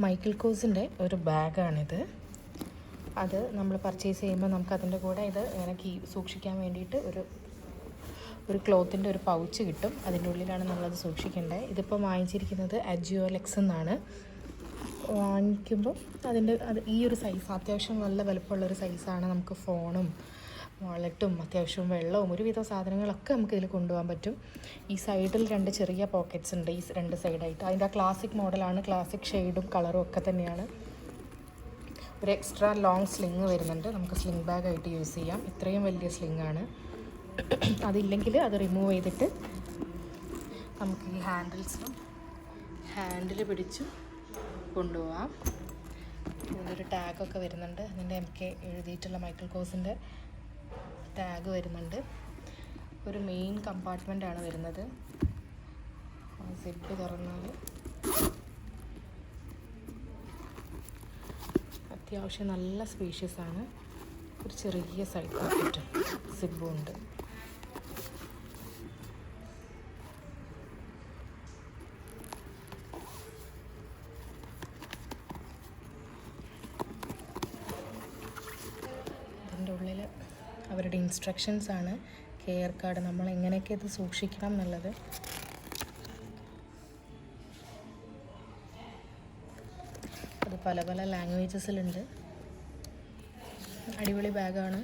Michael കോസിന്റെ ഒരു ബാഗാണിത്. അത് നമ്മൾ പർച്ചേസ് ചെയ്യുമ്പോൾ നമുക്ക് അതിന്റെ കൂടെ ഇത് ഇങ്ങനെ കീ സൂക്ഷിക്കാൻ വേണ്ടിയിട്ട് ഒരു ഒരു ക്ലോത്തിന്റെ ഒരു പൗച്ച് കിട്ടും. അതിന്റെ ഉള്ളിലാണ് നമ്മളത് സൂക്ഷിക്കേണ്ടത് ഇതിപ്പോൾ വാങ്ങിച്ചിരിക്കുന്നത് അജിയോലെക്സ് എന്നാണ്. വാങ്ങിക്കുമ്പോൾ അതിന്റെ അത് ഈ ഒരു സൈസ് അത്യാവശ്യം നല്ല വലുപ്പമുള്ളൊരു സൈസാണ് നമുക്ക് ഫോണും വാളറ്റും അത്യാവശ്യം വെള്ളവും ഒരുവിധ സാധനങ്ങളൊക്കെ നമുക്ക് ഇതിൽ കൊണ്ടുപോകാൻ പറ്റും. ഈ സൈഡിൽ രണ്ട് ചെറിയ പോക്കറ്റ്സ് ഉണ്ട് ഈ രണ്ട് സൈഡായിട്ട് അതിന്റെ ആ ക്ലാസിക് മോഡലാണ് ക്ലാസിക് ഷെയ്ഡും കളറും ഒക്കെ തന്നെയാണ്. ഒരു എക്സ്ട്രാ ലോങ് സ്ലിങ് വരുന്നുണ്ട്. നമുക്ക് സ്ലിങ് ബാഗ് ആയിട്ട് യൂസ് ചെയ്യാം. ഇത്രയും വലിയ സ്ലിങ് ആണ്. അതില്ലെങ്കിൽ അത് റിമൂവ് ചെയ്തിട്ട് നമുക്ക് ഈ ഹാൻഡിൽസും ഹാൻഡിൽ പിടിച്ചു കൊണ്ടുപോവാം ഒരു ടാഗൊക്കെ വരുന്നുണ്ട്. അതിന്റെ എം കെ എഴുതിയിട്ടുള്ള മൈക്കിൾ കോസിന്റെ ടാഗ് വരുന്നുണ്ട്. ഒരു മെയിൻ കമ്പാർട്ട്മെന്റ് ആണ് വരുന്നത്. സെറ്റ് തുറന്നാൽ അത്യാവശ്യം നല്ല സ്പീഷ്യസ് ആണ്. ഒരു ചെറിയ സൈഡ് പോക്കറ്റും സിബും ഉണ്ട് ഇതിന്റെ ഉള്ളിൽ അവരുടെ ഇൻസ്ട്രക്ഷൻസ് ആണ്. കെയർ കാർഡ് നമ്മൾ എങ്ങനെയൊക്കെ ഇത് സൂക്ഷിക്കണം എന്നുള്ളത്. അത് പല പല ലാംഗ്വേജസിലുണ്ട് അടിപൊളി ബാഗാണ്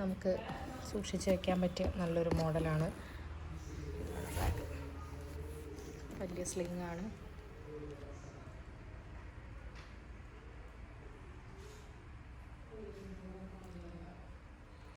നമുക്ക് സൂക്ഷിച്ച് വയ്ക്കാൻ പറ്റിയ നല്ലൊരു മോഡലാണ് വലിയ സ്ലിംഗ് ആണ്.